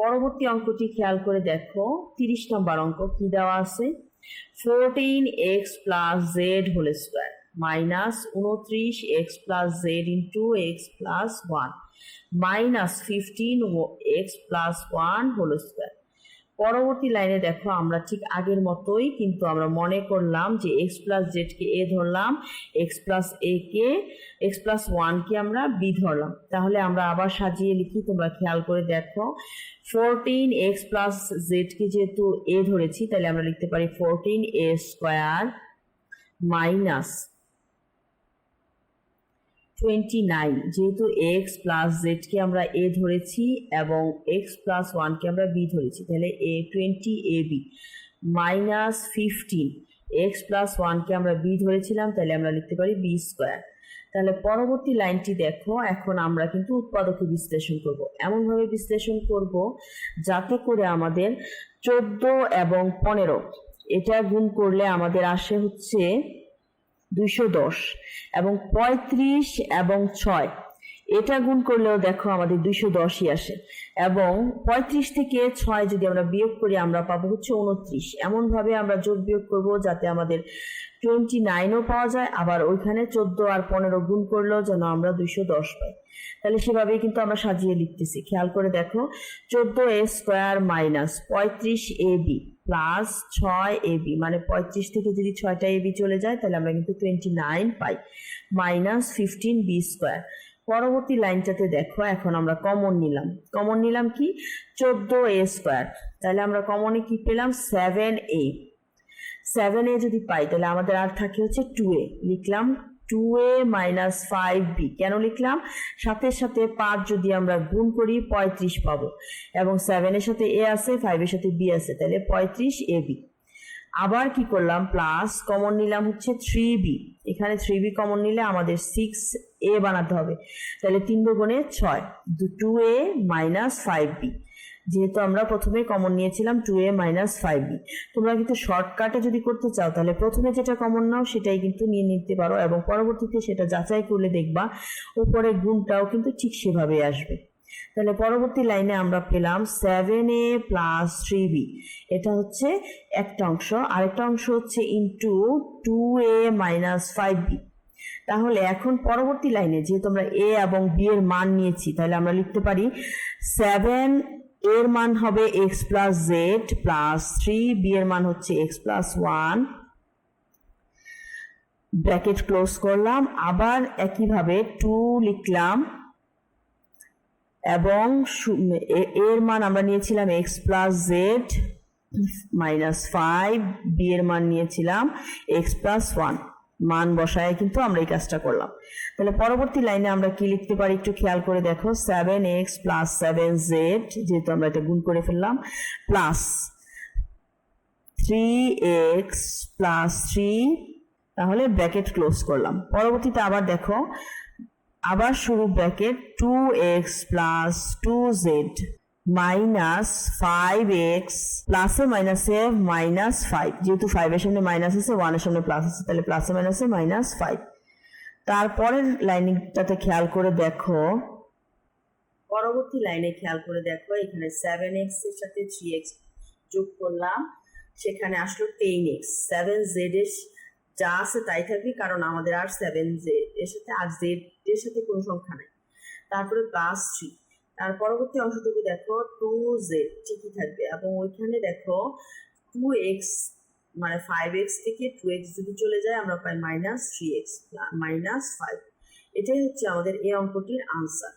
পরবর্তী অঙ্কটি খেয়াল করে দেখো। তিরিশ নম্বর অঙ্ক কি দেওয়া আছে? Fourteen X plus Z whole square minus উনত্রিশ X plus Z into X plus one minus fifteen X plus one whole square পরবর্তী লাইনে দেখো, আমরা ঠিক আগের মতোই কিন্তু আমরা মনে করলাম যে এক্স প্লাস জেডকে এ ধরলাম এক্স প্লাস এ কে এক্স প্লাস ওয়ানকে আমরা বি ধরলাম। তাহলে আমরা আবার সাজিয়ে লিখি, তোমরা খেয়াল করে দেখো। ফোরটিন এক্স প্লাস জেডকে যেহেতু এ ধরেছি, তাহলে আমরা লিখতে পারি fourteen A square minus twenty nine যেহেতু এক্স প্লাস জেডকে আমরা এ ধরেছি এবং এক্স প্লাস ওয়ানকে আমরা বি ধরেছি, তাহলে A twenty A B minus fifteen X plus ওয়ানকে আমরা বি ধরেছিলাম, তাহলে আমরা লিখতে পারি বি স্কোয়ার তাহলে পরবর্তী লাইনটি দেখো, এখন আমরা কিন্তু উৎপাদকে বিশ্লেষণ করব। এমনভাবে বিশ্লেষণ করব যাতে করে আমাদের চোদ্দ এবং পনেরো, এটা গুণ করলে আমাদের আসে হচ্ছে দুইশো দশ এবং পঁয়ত্রিশ এবং ছয়। এটা গুণ করলেও দেখো আমাদের দুইশো দশই আসে। এবং পঁয়ত্রিশ থেকে ছয় যদি আমরা বিয়োগ করি, আমরা পাবো হচ্ছে উনত্রিশ এমনভাবে আমরা যোগ বিয়োগ করব যাতে আমাদের টোয়েন্টি নাইনও পাওয়া যায়, আবার ওইখানে চোদ্দ আর পনেরো গুণ করলেও যেন আমরা দুইশো দশ পাই। তাহলে সেভাবেই কিন্তু আমরা সাজিয়ে লিখতেছি। খেয়াল করে দেখো, চোদ্দ এ স্কোয়ার মাইনাস পঁয়ত্রিশ এ বি প্লাস ছয় এ বি মানে পঁয়ত্রিশ থেকে যদি ছয়টা এ বি চলে যায়, তাহলে আমরা কিন্তু টোয়েন্টি নাইন পাই। Minus fifteen B square. পরবর্তী লাইনটাতে দেখো, এখন আমরা কমন নিলাম। কমন নিলাম কি? চোদ্দ এ স্কোয়ার তাহলে আমরা কমনে কি পেলাম? সেভেন এ সেভেন এ যদি পাই, তাহলে আমাদের আর থাকে হচ্ছে টু এ লিখলাম two A minus five B কেন লিখলাম? সাথে সাথে পাঁচ যদি আমরা গুণ করি, পঁয়ত্রিশ পাবো। এবং সেভেনের সাথে এ আছে ফাইভের সাথে বি আছে, তাহলে পঁয়ত্রিশ এ বি আবার কি করলাম? প্লাস কমন নিলাম হচ্ছে থ্রি বি এখানে থ্রি বি কমন নিলে আমাদের সিক্স এ বানাতে হবে। তাহলে তিন দুগুণে ছয় two A minus five B যেহেতু আমরা প্রথমে কমন নিয়েছিলাম two A minus five B তোমরা কিন্তু শর্টকাটে যদি করতে চাও, তাহলে প্রথমে যেটা কমন নাও, সেটাই কিন্তু নিয়ে নিতে পারো এবং পরবর্তীতে সেটা যাচাই করলে দেখবা উপরে গুণটাও কিন্তু ঠিক সেভাবে আসবে। তাহলে পরবর্তী লাইনে আমরা পেলাম seven A plus three B এটা হচ্ছে একটা অংশ। আরেকটা অংশ হচ্ছে into two A minus five B তাহলে এখন পরবর্তী লাইনে যেহেতু আমরা এ এবং বি এর মান নিয়েছি, তাহলে আমরা লিখতে পারি সেভেন এর মান হবে X plus Z plus three B এর মান হচ্ছে X plus one bracket close করলাম। আবার একইভাবে টু লিখলাম। এবং এর মান আমরা নিয়েছিলাম X plus Z minus five B এর মান নিয়েছিলাম এক্স প্লাস ওয়ান মান বসায় কিন্তু আমরা এই কাজটা করলাম। তাহলে পরবর্তী লাইনে আমরা কি লিখতে পারি একটু খেয়াল করে দেখো। Seven X plus seven Z যেহেতু আমরা এটা গুণ করে ফেললাম plus three X plus three তাহলে ব্র্যাকেট ক্লোজ করলাম। পরবর্তীতে আবার দেখো আবার শুরু bracket two X plus two Z minus five X প্লাসে মাইনাসে মাইনাস ফাইভ যেহেতু ফাইভের সামনে মাইনাস আছে ওয়ানের সামনে প্লাস আছে, তাহলে প্লাসে মাইনাসে মাইনাস ফাইভ তারপরের লাইনিংটাতে খেয়াল করে দেখো। পরবর্তী লাইনে খেয়াল করে দেখো, এখানে সেভেন এক্সের সাথে থ্রি এক্স যোগ করলাম, সেখানে আসলো টেন এক্স সেভেন জেড এর যা আছে তাই থাকবে, কারণ আমাদের আর সেভেন জেড এর সাথে আর জেড এর সাথে কোনো সংখ্যা নাই। তারপরে প্লাস থ্রি তার পরবর্তী অংশটুকু দেখো টু জেড ঠিকই থাকবে। এবং ওইখানে দেখো টু এক্স মানে ফাইভ এক্স থেকে টু এক্স যদি চলে যায়, আমরা পাই minus three X minus five এটাই হচ্ছে আমাদের এই অঙ্কটির আনসার